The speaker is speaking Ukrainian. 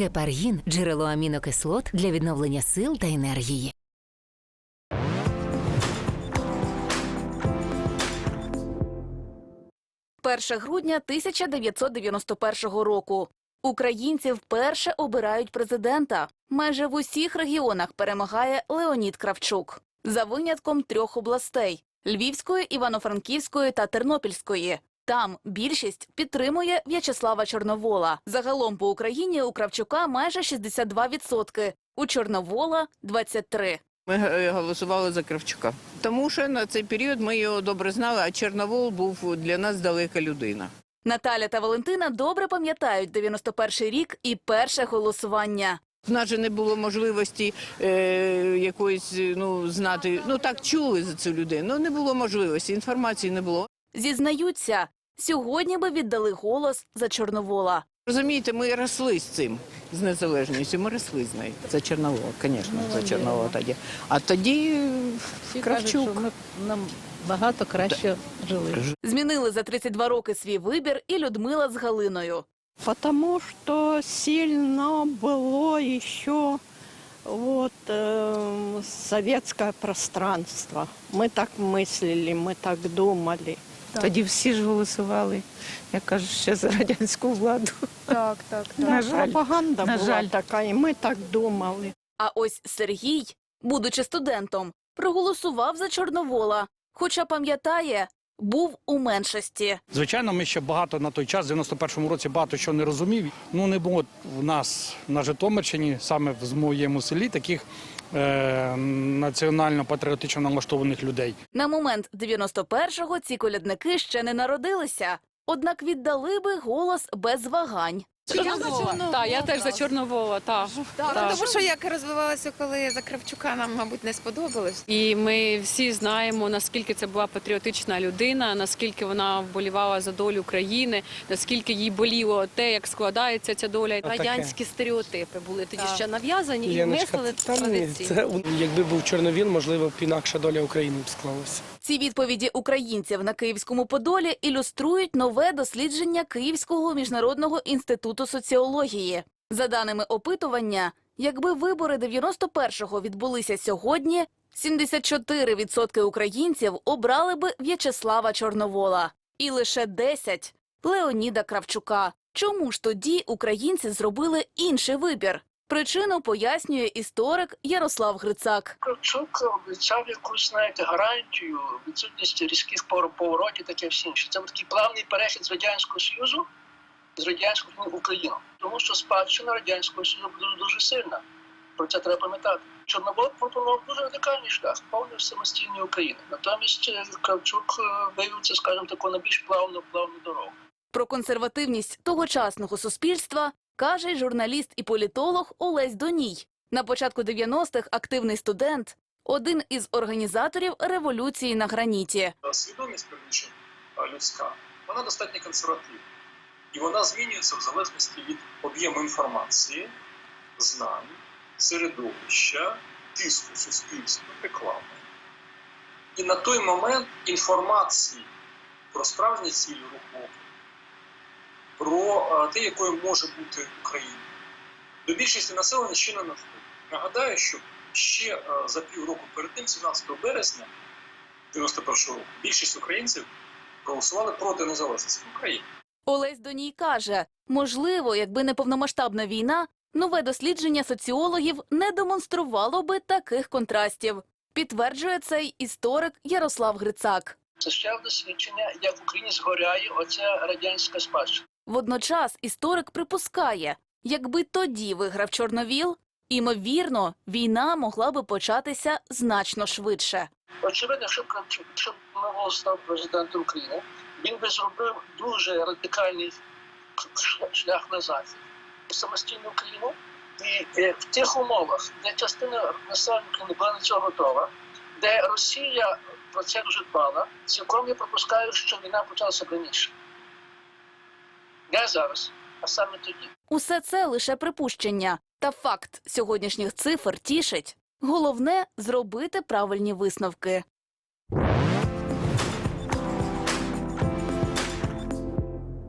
Гепаргін джерело амінокислот для відновлення сил та енергії. – 1 грудня 1991 року. Українці вперше обирають президента. Майже в усіх регіонах перемагає Леонід Кравчук. За винятком трьох областей – Львівської, Івано-Франківської та Тернопільської. Там більшість підтримує В'ячеслава Чорновола. Загалом по Україні у Кравчука майже 62%, у Чорновола – 23%. Ми е, голосували за Кравчука. Тому що на цей період ми його добре знали, а Чорновол був для нас далека людина. Наталя та Валентина добре пам'ятають 91-й рік і перше голосування. У нас же не було можливості е, якоїсь ну знати. Ну так чули за цю людину. Ну не було можливості, інформації не було. Зізнаються, сьогодні би віддали голос за Чорновола. Розумієте, ми росли з цим, з незалежністю. Ми росли з нею. За Чорновола, звісно, за Чорновола тоді. А тоді е, Всі Кравчук. кажуть, що ми нам багато краще жили. Змінили за 32 роки свій вибір і Людмила з Галиною. Потому что сильно было еще вот э, советское пространство. Мы так мыслили, мы так думали. Тоді всі ж голосували, я кажу, ще за радянську владу. Так, так, На жаль. Пропаганда На була жаль. така, і ми так думали. А ось Сергій, будучи студентом, проголосував за Чорновола, хоча пам'ятає, був у меншості. Звичайно, ми ще багато на той час, в 91-му році, багато що не розумів. Ну не було в нас на Житомирщині, саме в моєму селі, таких національно-патріотично налаштованих людей. На момент 91-го ці колядники ще не народилися, однак віддали би голос без вагань. Так, я теж за Чорновола, так. Так, тому що як розвивалося, коли за Кравчука нам, мабуть, не сподобалось. І ми всі знаємо, наскільки це була патріотична людина, наскільки вона вболівала за долю країни, наскільки їй боліло те, як складається ця доля. Радянські стереотипи були тоді ще нав'язані і Яночка, мислили та ні, це якби був Чорновіл, можливо, б інакша доля України б склалася. Ці відповіді українців на Київському Подолі ілюструють нове дослідження Київського міжнародного інституту соціології. За даними опитування, якби вибори 91-го відбулися сьогодні, 74% українців обрали би В'ячеслава Чорновола і лише 10 – Леоніда Кравчука. Чому ж тоді українці зробили інший вибір? Причину пояснює історик Ярослав Грицак. Кравчук обіцяв якусь, знаєте, гарантію відсутності різких поворотів, таке все інше. Це був такий плавний перехід з Радянського Союзу з Радянського в Україну. Тому що спадщина Радянського Союзу дуже, дуже сильна. Про це треба пам'ятати. Чорнобог пропонував дуже радикальний шлях, повний самостійної України. Натомість е, Кравчук е, вивів це, скажімо, таку на більш плавну, плавну дорогу. Про консервативність тогочасного суспільства каже й журналіст і політолог Олесь Доній. На початку 90-х активний студент, один із організаторів революції на граніті. свідомість певніше людська, вона достатньо консервативна. І вона змінюється в залежності від об'єму інформації, знань, середовища, тиску суспільства, реклами. І на той момент інформації про справжні цілі руху, про е, те, якою може бути Україна, до більшості населення ще не надходить. Нагадаю, що ще е, за півроку перед тим, 17 березня 91 року, більшість українців проголосували проти незалежності України. Олесь Доній каже, можливо, якби не повномасштабна війна, нове дослідження соціологів не демонструвало би таких контрастів. Підтверджує цей історик Ярослав Грицак. Це ще одне свідчення, як в Україні згоряє оця радянська спадщина. Водночас історик припускає, якби тоді виграв Чорновіл, імовірно, війна могла би початися значно швидше. Очевидно, що Кравчук, якщо б став президентом України, він би зробив дуже радикальний шлях- назад в самостійну Україну. І е, в тих умовах, де частина населення України була на цього готова, де Росія про це дуже дбала, цілком я пропускаю, що війна почалася раніше. Не зараз, а саме тоді. Усе це лише припущення, та факт сьогоднішніх цифр тішить. Головне зробити правильні висновки.